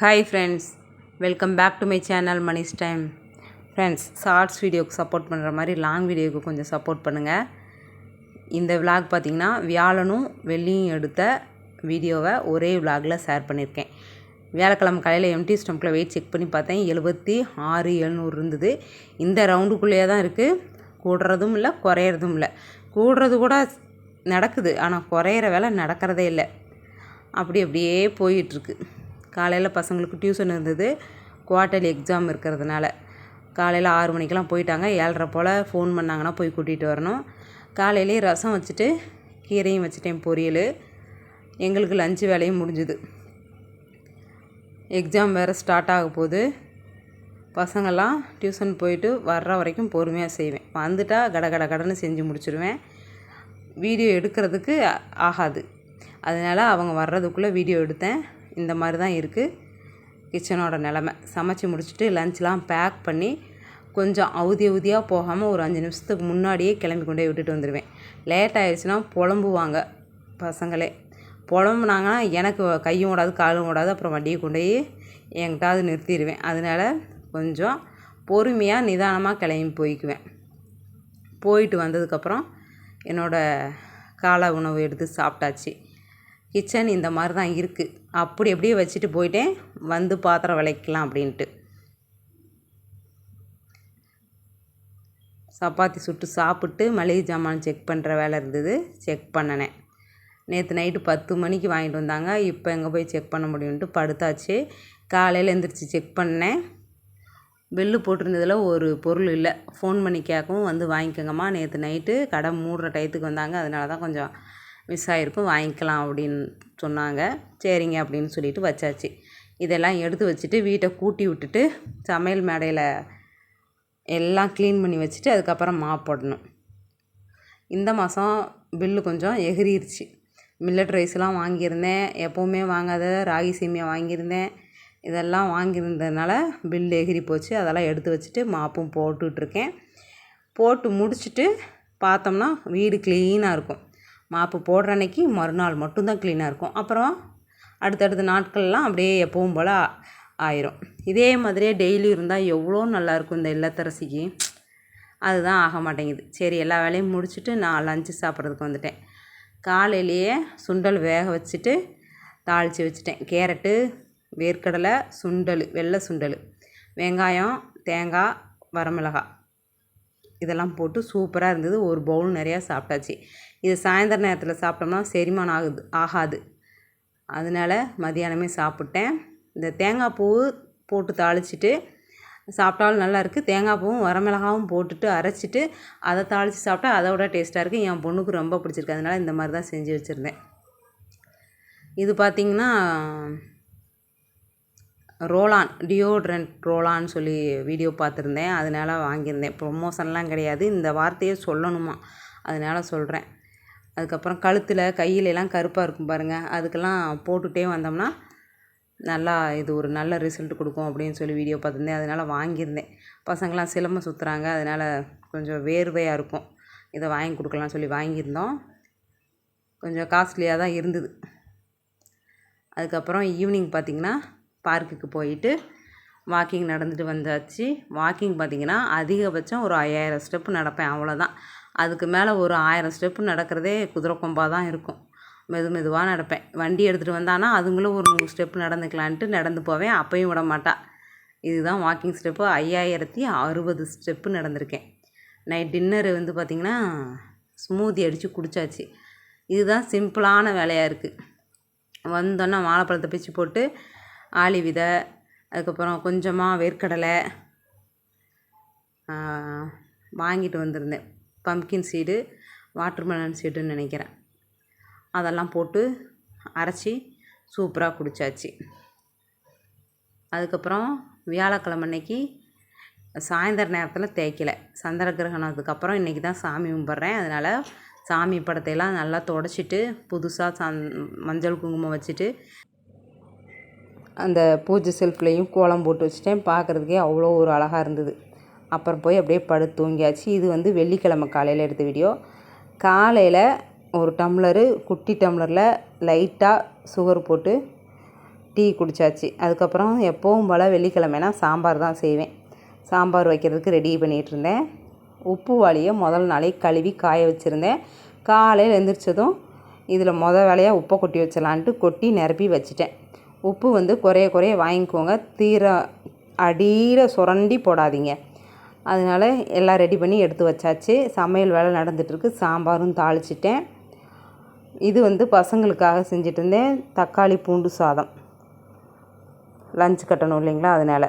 Hi friends welcome back to my channel Manis time friends shorts வீடியோவுக்கு support பண்ணுற மாதிரி long வீடியோவுக்கு கொஞ்சம் சப்போர்ட் பண்ணுங்கள் இந்த விலாக் பார்த்திங்கன்னா வியாழனும் வெள்ளியும் எடுத்த வீடியோவை ஒரே விலாகில் ஷேர் பண்ணியிருக்கேன் வியாழக்கிழமை காலையில் எம்டி ஸ்டம்பில் வெயிட் செக் பண்ணி பார்த்தேன். எழுபத்தி ஆறு எழுநூறு இருந்தது. இந்த ரவுண்டுக்குள்ளேயே தான் இருக்குது கூடுறதும் இல்லை குறையிறதும் இல்லை. கூடுறது கூட நடக்குது ஆனால் குறையிற வேலை நடக்கிறதே இல்லை. அப்படி அப்படியே போயிட்டுருக்கு காலையில் பசங்களுக்கு டியூஷன் இருந்தது. குவார்ட்டர்லி எக்ஸாம் இருக்கிறதுனால. காலையில் ஆறு மணிக்கெலாம் போயிட்டாங்க. ஏழரை போல் ஃபோன் பண்ணாங்கன்னா போய் கூட்டிகிட்டு வரணும். காலையிலே ரசம் வச்சுட்டு கீரையும் வச்சுட்டேன் பொரியல். எங்களுக்கு லஞ்சு வேலையும் முடிஞ்சுது. எக்ஸாம் வேறு ஸ்டார்ட் ஆக போகுது. பசங்கள்லாம் டியூஷன் போயிட்டு வர்ற வரைக்கும் பொறுமையாக செய்வேன். வந்துட்டால் கட கட கடன்னு செஞ்சு முடிச்சிடுவேன் வீடியோ எடுக்கிறதுக்கு ஆகாது. அதனால் அவங்க வர்றதுக்குள்ளே வீடியோ எடுத்தேன். இந்த மாதிரி தான் இருக்குது. கிச்சனோட நிலமை. சமைச்சி முடிச்சுட்டு லஞ்ச்லாம் பேக் பண்ணி கொஞ்சம் அவதி அவதியாக போகாமல் ஒரு அஞ்சு நிமிஷத்துக்கு முன்னாடியே கிளம்பி கொண்டே விட்டுட்டு வந்துடுவேன் லேட் ஆயிடுச்சுன்னா புலம்புவாங்க பசங்களே. புலம்புனாங்கன்னா எனக்கு கையும் ஓடாது காலும் ஓடாது. அப்புறம் வண்டியை கொண்டு போய் எங்கிட்டாவது நிறுத்திடுவேன். அதனால் கொஞ்சம் பொறுமையாக நிதானமாக கிளம்பி போய்க்குவேன். போயிட்டு வந்ததுக்கப்புறம் என்னோடய காலை உணவு எடுத்து சாப்பிட்டாச்சு. கிச்சன் இந்த மாதிரி தான் இருக்குது அப்படி அப்படியே வச்சுட்டு போயிட்டேன். வந்து பாத்திரம் விளக்கலாம் அப்படின்ட்டு. சப்பாத்தி சுட்டு சாப்பிட்டு மளிகை ஜாமான் செக் பண்ணுற வேலை இருந்தது. செக் பண்ணினேன். நேற்று நைட்டு பத்து மணிக்கு வாங்கிட்டு வந்தாங்க. இப்போ எங்கே போய் செக் பண்ண முடியும்ன்ட்டு படுத்தாச்சு. காலையில் எழுந்திரிச்சி செக் பண்ணேன். பில்லு போட்டிருந்ததில் ஒரு பொருள் இல்லை. ஃபோன் பண்ணி கேட்கவும் வந்து வாங்கிக்கோங்கம்மா. நேற்று நைட்டு கடை மூடுற டயத்துக்கு வந்தாங்க. அதனால தான் கொஞ்சம் மிஸ் ஆகிருக்கும் வாங்கிக்கலாம் அப்படின்னு சொன்னாங்க. சரிங்க அப்படின்னு சொல்லிட்டு வச்சாச்சு. இதெல்லாம் எடுத்து வச்சுட்டு வீட்டை கூட்டி விட்டுட்டு சமையல் மேடையில் எல்லாம் க்ளீன் பண்ணி வச்சுட்டு அதுக்கப்புறம் மாப் போடணும். இந்த மாதம் பில்லு கொஞ்சம் எகிரிருச்சு. மில்லட் ரைஸ்லாம் வாங்கியிருந்தேன். எப்போவுமே வாங்காத ராகி சேமியா வாங்கியிருந்தேன். இதெல்லாம் வாங்கியிருந்ததுனால பில் எகிரி போச்சு. அதெல்லாம் எடுத்து வச்சுட்டு மாப்பும் போட்டுட்ருக்கேன். போட்டு முடிச்சுட்டு பார்த்தோம்னா வீடு க்ளீனாக இருக்கும். மாப்பு போடுற அன்னைக்கு மறுநாள் மட்டும்தான் க்ளீனாக இருக்கும். அப்புறம் அடுத்தடுத்த நாட்கள்லாம் அப்படியே எப்பவும் போல் ஆயிரும். இதே மாதிரியே டெய்லி இருந்தால் எவ்வளோ நல்லாயிருக்கும் இந்த இல்லத்தரசிக்கு. அதுதான் ஆக மாட்டேங்குது. சரி எல்லா வேலையும் முடிச்சுட்டு நான் லஞ்சு சாப்பிட்றதுக்கு வந்துட்டேன். காலையிலேயே சுண்டல் வேக வச்சுட்டு தாளித்து வச்சுட்டேன். கேரட்டு வேர்க்கடலை சுண்டல் வெள்ளை சுண்டல் வெங்காயம் தேங்காய் வரமிளகாய். இதெல்லாம் போட்டு சூப்பராக இருந்தது. ஒரு பவுல் நிறையா சாப்பிட்டாச்சு. இது சாயந்தர நேரத்தில் சாப்பிட்டோம்னா செரிமானம் ஆகுது ஆகாது. அதனால் மதியானமே சாப்பிட்டேன். இந்த தேங்காய் பூ போட்டு தாளிச்சிட்டு சாப்பிட்டாலும் நல்லாயிருக்கு தேங்காய் பூவும் வரமிளகாவும் போட்டுட்டு அரைச்சிட்டு அதை தாளித்து சாப்பிட்டா அதை விட டேஸ்ட்டாக இருக்குது என் பொண்ணுக்கு ரொம்ப பிடிச்சிருக்கு. அதனால் இந்த மாதிரி தான் செஞ்சு வச்சுருந்தேன். இது பார்த்திங்கன்னா ரோலான் டியோட்ரண்ட் ரோலான்னு சொல்லி வீடியோ பார்த்துருந்தேன். அதனால் வாங்கியிருந்தேன். ப்ரொமோஷன்லாம் கிடையாது. இந்த வார்த்தையே சொல்லணுமா? அதனால் சொல்கிறேன் அதுக்கப்புறம் கழுத்தில் கையிலெல்லாம் கருப்பாக இருக்கும் பாருங்கள் அதுக்கெல்லாம் போட்டுகிட்டே வந்தோம்னா நல்லா இது ஒரு நல்ல ரிசல்ட் கொடுக்கும் அப்படின்னு சொல்லி வீடியோ பார்த்துருந்தேன். அதனால் வாங்கியிருந்தேன். பசங்களாம் சிலம்பம் சுற்றுறாங்க அதனால் கொஞ்சம் வேர்வையாக இருக்கும். இதை வாங்கி கொடுக்கலாம்னு சொல்லி வாங்கியிருந்தோம். கொஞ்சம் காஸ்ட்லியாக தான் இருந்தது. அதுக்கப்புறம் ஈவினிங் பார்த்திங்கன்னா பார்க்குக்கு போயிட்டு வாக்கிங் நடந்துட்டு வந்தாச்சு. வாக்கிங் பார்த்திங்கன்னா அதிகபட்சம் ஒரு ஐயாயிரம் ஸ்டெப்பு நடப்பேன் அவ்வளோதான் அதுக்கு மேலே ஒரு ஆயிரம் ஸ்டெப்பு நடக்கிறதே குதிரை கொம்பாக தான் இருக்கும். மெது மெதுவாக நடப்பேன். வண்டி எடுத்துகிட்டு வந்தானா அதுங்களும் ஒரு நூறு ஸ்டெப்பு நடந்துக்கலான்ட்டு நடந்து போவேன் அப்பையும் விட மாட்டா. இதுதான் வாக்கிங் ஸ்டெப்பு ஐயாயிரத்தி அறுபது ஸ்டெப்பு நடந்திருக்கேன். நைட் டின்னரு வந்து பார்த்திங்கன்னா ஸ்மூதி அடித்து குடித்தாச்சு இதுதான் சிம்பிளான வேலையாக இருக்குது வந்தோன்னே வாழைப்பழத்தை பிச்சு போட்டு ஆளி விதை அதுக்கப்புறம் கொஞ்சமாக வேர்க்கடலை வாங்கிட்டு வந்திருந்தேன். பம்கின் சீடு வாட்டர்மெலன் சீடுன்னு நினைக்கிறேன். அதெல்லாம் போட்டு அரைச்சி சூப்பராக குடித்தாச்சு அதுக்கப்புறம் வியாழக்கிழமை அன்னைக்கு சாயந்தர நேரத்தில் தேய்க்கலை. சந்திர கிரகணத்துக்கப்புறம் இன்றைக்கி தான் சாமி கும்பிட்றேன். அதனால் சாமி படத்தையெல்லாம் நல்லா தொடச்சிட்டு புதுசாக சந் மஞ்சள் குங்குமம் வச்சுட்டு அந்த பூஜை செல்ஃப்லேயும் கோலம் போட்டு வச்சுட்டேன். பார்க்குறதுக்கே அவ்வளோ ஒரு அழகாக இருந்தது. அப்புறம் போய் அப்படியே படுத்து தூங்கியாச்சு. இது வந்து வெள்ளிக்கிழமை காலையில் எடுத்த வீடியோ காலையில் ஒரு டம்ளரு குட்டி டம்ளரில் லைட்டாக சுகர் போட்டு டீ குடித்தாச்சு அதுக்கப்புறம் எப்போவும் போல் வெள்ளிக்கிழமைனா சாம்பார் தான் செய்வேன். சாம்பார் வைக்கிறதுக்கு ரெடி பண்ணிகிட்ருந்தேன் உப்பு வாளியை முதல் நாளே கழுவி காய வச்சுருந்தேன். காலையில் எழுந்திரிச்சதும் இதில் மொதல் வேலையாக உப்பை கொட்டி வச்சலான்ட்டு கொட்டி நிரப்பி வச்சுட்டேன். உப்பு வந்து குறைய குறைய வாங்கிக்கோங்க. தீர அடியில் சுரண்டி போடாதீங்க. அதனால் எல்லாம் ரெடி பண்ணி எடுத்து வச்சாச்சு. சமையல் வேலை நடந்துகிட்ருக்கு சாம்பாரும் தாளிச்சிட்டேன். இது வந்து பசங்களுக்காக செஞ்சுட்டு இருந்தேன் தக்காளி பூண்டு சாதம். லஞ்ச் கட்டணும் இல்லைங்களா? அதனால்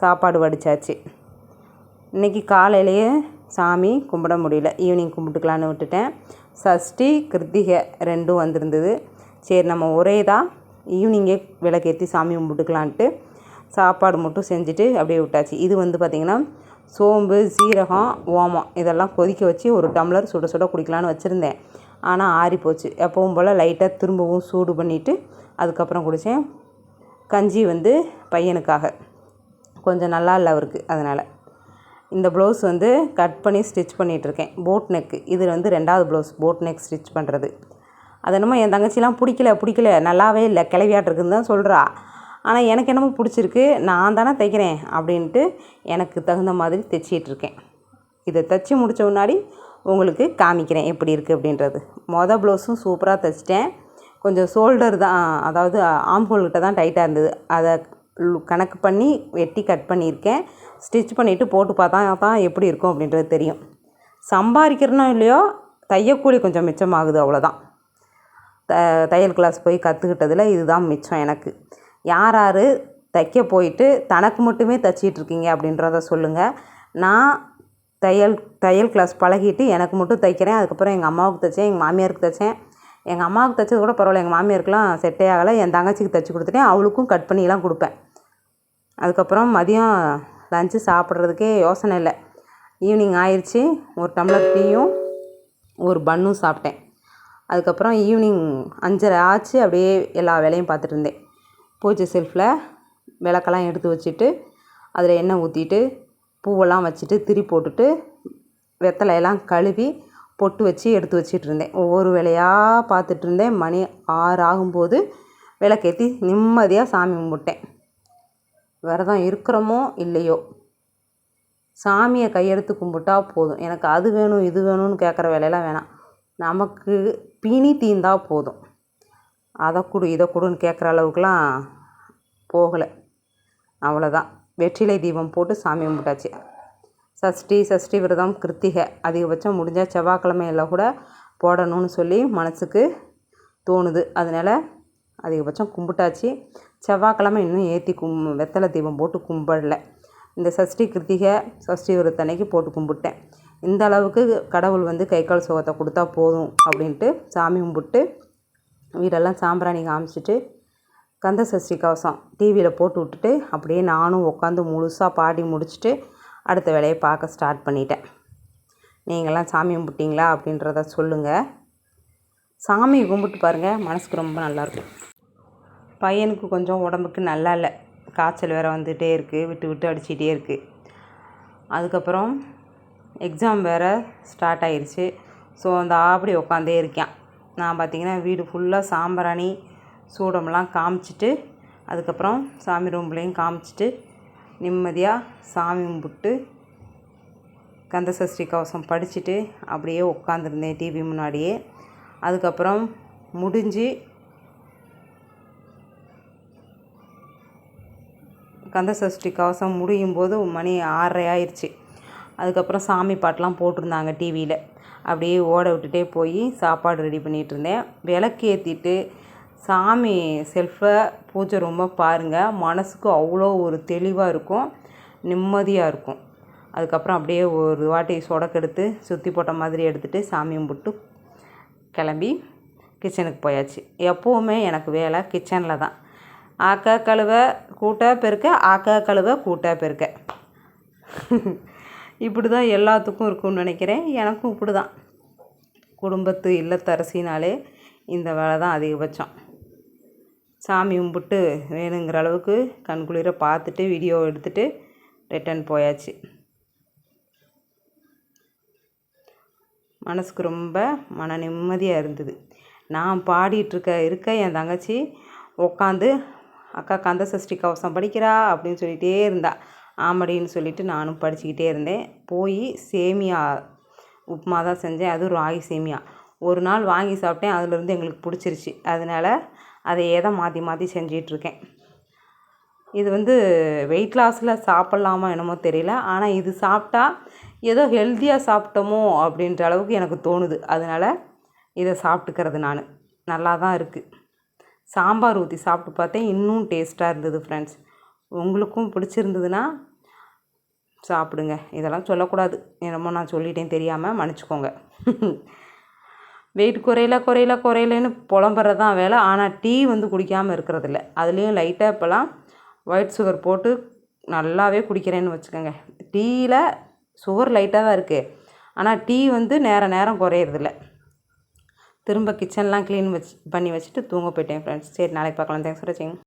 சாப்பாடு வடித்தாச்சு இன்றைக்கி காலையிலேயே சாமி கும்பிட முடியல. ஈவினிங் கும்பிட்டுக்கலான்னு விட்டுட்டேன். சஷ்டி கிருத்திகை ரெண்டும் வந்திருந்தது. சரி நம்ம ஒரே தான் ஈவினிங்கே விளக்கேற்றி சாமி கும்பிட்டுக்கலான்ட்டு சாப்பாடு மட்டும் செஞ்சுட்டு அப்படியே விட்டாச்சு. இது வந்து பார்த்திங்கன்னா சோம்பு சீரகம் ஓமம் இதெல்லாம் கொதிக்க வச்சு ஒரு டம்ளர் சுட சுட குடிக்கலான்னு வச்சுருந்தேன். ஆனால் ஆறி போச்சு. எப்பவும் போல் லைட்டாக திரும்பவும் சூடு பண்ணிவிட்டு அதுக்கப்புறம் குடித்தேன். கஞ்சி வந்து பையனுக்காக. கொஞ்சம் நல்லா இல்லை அவருக்கு அதனால். இந்த ப்ளவுஸ் வந்து கட் பண்ணி ஸ்டிச் பண்ணிகிட்ருக்கேன் போட் நெக்கு. இது வந்து ரெண்டாவது ப்ளவுஸ் போட் நெக் ஸ்டிச் பண்ணுறது. அது என்னமோ என் தங்கச்சிலாம் பிடிக்கல பிடிக்கல. நல்லாவே இல்லை. கிளவியாட்டிருக்குன்னு தான் சொல்கிறா ஆனால் எனக்கு என்னமோ பிடிச்சிருக்கு. நான் தானே தைக்கிறேன் அப்படின்ட்டு எனக்கு தகுந்த மாதிரி தைச்சிட்ருக்கேன். இதை தைச்சி முடித்த முன்னாடி உங்களுக்கு காமிக்கிறேன் எப்படி இருக்குது அப்படின்றது. மொதல் ப்ளவுஸும் சூப்பராக தைச்சிட்டேன். கொஞ்சம் ஷோல்டர் தான் அதாவது ஆம்ஹோல்கிட்ட தான் டைட்டாக இருந்தது. அதை கணக்கு பண்ணி வெட்டி கட் பண்ணியிருக்கேன். ஸ்டிச் பண்ணிவிட்டு போட்டு பார்த்தா தான் எப்படி இருக்கும் அப்படின்றது தெரியும். சம்பாதிக்கிறனோ இல்லையோ தையக்கூலி கொஞ்சம் மிச்சமாகுது அவ்வளோதான் த தையல் கிளாஸ் போய் கற்றுக்கிட்டதில் இதுதான் மிச்சம் எனக்கு. யார் யார் தைக்க போயிட்டு தனக்கு மட்டுமே தைச்சிட்ருக்கீங்க அப்படின்றத சொல்லுங்கள் நான் தையல் தையல் கிளாஸ் பழகிட்டு எனக்கு மட்டும் தைக்கிறேன். அதுக்கப்புறம் எங்கள் அம்மாவுக்கு தைச்சேன் எங்கள் மாமியாருக்கு தைச்சேன். எங்கள் அம்மாவுக்கு தைச்சது கூட பரவாயில்ல. எங்கள் மாமியாருக்குலாம் செட்டே ஆகலை. என் தங்கச்சிக்கு தைச்சி கொடுத்துட்டேன். அவளுக்கும் கட் பண்ணிலாம் கொடுப்பேன். அதுக்கப்புறம் மதியம் லஞ்சு சாப்பிட்றதுக்கே யோசனை இல்லை. ஈவினிங் ஆயிடுச்சு ஒரு டம்ளர் டீயும் ஒரு பன்னும் சாப்பிட்டேன். அதுக்கப்புறம் ஈவினிங் அஞ்சரை ஆச்சு அப்படியே எல்லா வேலையும் பார்த்துட்டு இருந்தேன். பூஜை செல்ஃபில் விளக்கெல்லாம் எடுத்து வச்சுட்டு அதில் எண்ணெய் ஊற்றிட்டு பூவெல்லாம் வச்சுட்டு திரி போட்டுட்டு வெத்தலையெல்லாம் கழுவி பொட்டு வச்சு எடுத்து வச்சிட்டு இருந்தேன். ஒவ்வொரு வேலையாக பார்த்துட்டு இருந்தேன். மணி ஆறு ஆகும்போது விளக்கேற்றி நிம்மதியாக சாமி கும்பிட்டேன். விரதம் இருக்கிறோமோ இல்லையோ? சாமியை கையெடுத்து கும்பிட்டா போதும். எனக்கு அது வேணும் இது வேணும்னு கேட்குற வேலையெல்லாம் வேணாம். நமக்கு பிணி தீந்தா போதும். அதை கொடு இதை கொடுன்னு கேட்குற அளவுக்குலாம் போகலை. அவ்வளோதான் வெற்றிலை தீபம் போட்டு சாமி கும்பிட்டாச்சு. சஷ்டி சஷ்டி விரதம் கிருத்திகை அதிகபட்சம் முடிஞ்சால் செவ்வாய்க்கிழமையில் கூட போடணும்னு சொல்லி மனதுக்கு தோணுது. அதனால் அதிகபட்சம் கும்பிட்டாச்சு. செவ்வாய்க்கிழமை இன்னும் ஏற்றி கும் வெத்தலை தீபம் போட்டு கும்பிடல இந்த சஷ்டி கிருத்திகை சஷ்டி விரதத்தன்னைக்கு போட்டு கும்பிட்டேன். இந்த அளவுக்கு கடவுள் வந்து கை கால் சுகத்தை கொடுத்தா போதும் அப்படின்ட்டு சாமி கும்பிட்டு வீடெல்லாம் சாம்பிராணி காமிச்சிட்டு கந்த சஷ்டி கவசம் டிவியில் போட்டு விட்டுட்டு அப்படியே நானும் உட்காந்து முழுசாக பாடி முடிச்சுட்டு அடுத்த வேலையை பார்க்க ஸ்டார்ட் பண்ணிட்டேன். நீங்களாம் சாமி கும்பிட்டிங்களா அப்படின்றத சொல்லுங்கள் சாமி கும்பிட்டு பாருங்கள் மனசுக்கு ரொம்ப நல்லாயிருக்கும் பையனுக்கு கொஞ்சம் உடம்புக்கு நல்லா இல்லை. காய்ச்சல் வேறு வந்துகிட்டே இருக்குது விட்டு விட்டு அடிச்சிகிட்டே இருக்குது அதுக்கப்புறம் எக்ஸாம் வேறு ஸ்டார்ட் ஆயிடுச்சு ஸோ அந்த ஆப்படி உட்காந்தே இருக்கேன். நான் பார்த்திங்கன்னா வீடு ஃபுல்லாக சாம்பிராணி சூடமெல்லாம் காமிச்சிட்டு அதுக்கப்புறம் சாமி ரூம்லேயும் காமிச்சிட்டு நிம்மதியாக சாமி கும்பிட்டு கந்த சஷ்டி கவசம் படிச்சுட்டு அப்படியே உட்காந்துருந்தேன் டிவி முன்னாடியே. அதுக்கப்புறம் முடிஞ்சு கந்த சஷ்டி கவசம் முடியும் போது மணி ஆறரை ஆயிடுச்சு அதுக்கப்புறம் சாமி பாட்டெலாம் போட்டிருந்தாங்க டிவியில் அப்படியே ஓட விட்டுட்டே போய் சாப்பாடு ரெடி பண்ணிகிட்டு இருந்தேன். விளக்கு ஏற்றிட்டு சாமி செல்ஃபை பூஜை ரூமை பாருங்கள் மனதுக்கு அவ்வளோ ஒரு தெளிவாக இருக்கும். நிம்மதியாக இருக்கும். அதுக்கப்புறம் அப்படியே ஒரு வாட்டி சொடக்கெடுத்து சுற்றி போட்ட மாதிரி எடுத்துகிட்டு சாமி கும்பிட்டு கிளம்பி கிச்சனுக்கு போயாச்சு. எப்போவுமே எனக்கு வேலை கிச்சனில் தான். ஆக்கா கழுவ கூட்ட பெருக்க ஆக்கா கழுவ கூட்ட பெருக்க. இப்படி தான் எல்லாத்துக்கும் இருக்கும்னு நினைக்கிறேன். எனக்கும் இப்படி தான் குடும்பத்து இல்லத்தரசினாலே இந்த வேலை தான் அதிகபட்சம். சாமி கும்பிட்டு வேணுங்கிற அளவுக்கு கண்குளிர பார்த்துட்டு வீடியோ எடுத்துகிட்டு ரிட்டன் போயாச்சு. மனசுக்கு ரொம்ப மன நிம்மதியாக இருந்தது. நான் பாடிட்டுருக்க இருக்க என் தங்கச்சி உக்காந்து அக்கா கந்த சஷ்டி கவசம் படிக்கிறா அப்படின்னு சொல்லிகிட்டே இருந்தாள் ஆமடின்னு சொல்லிட்டு நானும் படிச்சுக்கிட்டே இருந்தேன். போய் சேமியா உப்புமா தான் செஞ்சேன். அதுவும் ராகி சேமியா. ஒரு நாள் வாங்கி சாப்பிட்டேன். அதுலேருந்து எங்களுக்கு பிடிச்சிருச்சு. அதனால் அதையே தான் மாற்றி மாற்றி செஞ்சிகிட்ருக்கேன் இது வந்து வெயிட் லாஸில் சாப்பிட்லாமா என்னமோ தெரியல. ஆனால் இது சாப்பிட்டா ஏதோ ஹெல்த்தியாக சாப்பிட்டோமோ அப்படின்ற அளவுக்கு எனக்கு தோணுது. அதனால் இதை சாப்பிட்டுக்கிறது நான். நல்லா தான் இருக்குது சாம்பார் ஊற்றி சாப்பிட்டு பார்த்தேன். இன்னும் டேஸ்ட்டாக இருந்தது ஃப்ரெண்ட்ஸ் உங்களுக்கும் பிடிச்சிருந்ததுன்னா சாப்பிடுங்க. இதெல்லாம் சொல்லக்கூடாது. என்னமோ நான் சொல்லிட்டேன். தெரியாமல் மன்னிச்சிக்கோங்க. வெயிட் குறையில குறையில குறையிலன்னு புலம்புறது தான் வேலை. ஆனால் டீ வந்து குடிக்காமல் இருக்கிறதில்ல. அதுலேயும் லைட்டாக இப்போலாம் ஒயிட் சுகர் போட்டு நல்லாவே குடிக்கிறேன்னு வச்சுக்கோங்க. டீயில் சுகர் லைட்டாக தான் இருக்குது ஆனால் டீ வந்து நேர நேரம் குறையிறதில்ல. திரும்ப கிச்சன்லாம் க்ளீன் வச்சு பண்ணி வச்சுட்டு தூங்க போயிட்டேன் ஃப்ரெண்ட்ஸ் சரி நாளைக்கு பார்க்கலாம். தேங்க்ஸ் ஃபார் வாட்சிங்